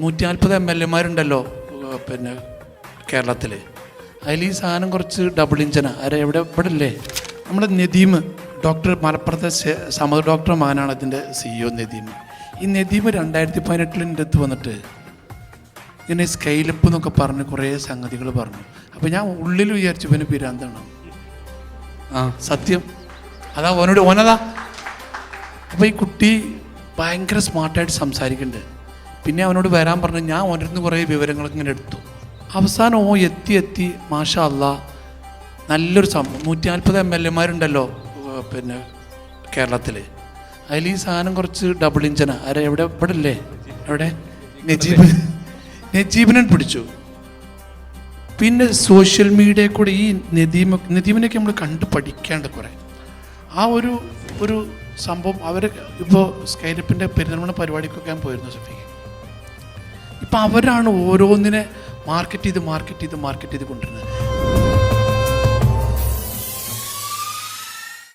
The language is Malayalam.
നൂറ്റി നാൽപ്പത് എം എൽ എമാരുണ്ടല്ലോ പിന്നെ കേരളത്തിൽ അതിൽ ഈ സാധനം കുറച്ച് ഡബിൾ ഇഞ്ചന ആരെ എവിടെ ഇവിടെ ഇല്ലേ നമ്മുടെ നദീം ഡോക്ടർ മലപ്പുറത്തെ സമത ഡോക്ടർ മാനാണ് അതിന്റെ സിഇഒ നദീം. ഈ നദീം രണ്ടായിരത്തി പതിനെട്ടിൽ എന്റെ അടുത്ത് വന്നിട്ട് ഇങ്ങനെ സ്കെയിലപ്പ് എന്നൊക്കെ പറഞ്ഞ് കുറേ സംഗതികൾ പറഞ്ഞു. അപ്പോൾ ഞാൻ ഉള്ളിൽ വിചാരിച്ചു പിന്നെ പിരാന്താണ്. ആ. സത്യം. അതാ ഓനോട് ഓനതാ. അപ്പോൾ ഈ കുട്ടി ഭയങ്കര സ്മാർട്ടായിട്ട് സംസാരിക്കുന്നുണ്ട് പിന്നെ അവനോട് വരാൻ പറഞ്ഞു ഞാൻ നിന്ന് കുറേ വിവരങ്ങൾ ഇങ്ങനെ എടുത്തു. അവസാനം ഓ എത്തി എത്തി മാഷ അല്ല നല്ലൊരു സംഭവം. നൂറ്റി നാൽപ്പത് എം എൽ എമാരുണ്ടല്ലോ പിന്നെ കേരളത്തിൽ അതിൽ ഈ സാധനം കുറച്ച് ഡബിൾ ഇഞ്ചന അര എവിടെ ഇവിടെ അല്ലേ എവിടെ? നജീബ് നജീബിനെ പിടിച്ചു. പിന്നെ സോഷ്യൽ മീഡിയയിൽ കൂടെ ഈ നദീമ നദീമിനെയൊക്കെ നമ്മൾ കണ്ട് പഠിക്കേണ്ട കുറേ. ആ ഒരു ഒരു സംഭവം അവർ ഇപ്പോൾ സ്കൈലപ്പിന്റെ പെരുന്നമണ പരിപാടിക്കൊക്കെ ഞാൻ പോയിരുന്നു സഫിക്ക് ഇപ്പം അവരാണ് ഓരോന്നിനെ മാർക്കറ്റ് ചെയ്ത് മാർക്കറ്റ് ചെയ്ത് മാർക്കറ്റ് ചെയ്ത് കൊണ്ടുവരുന്നത്.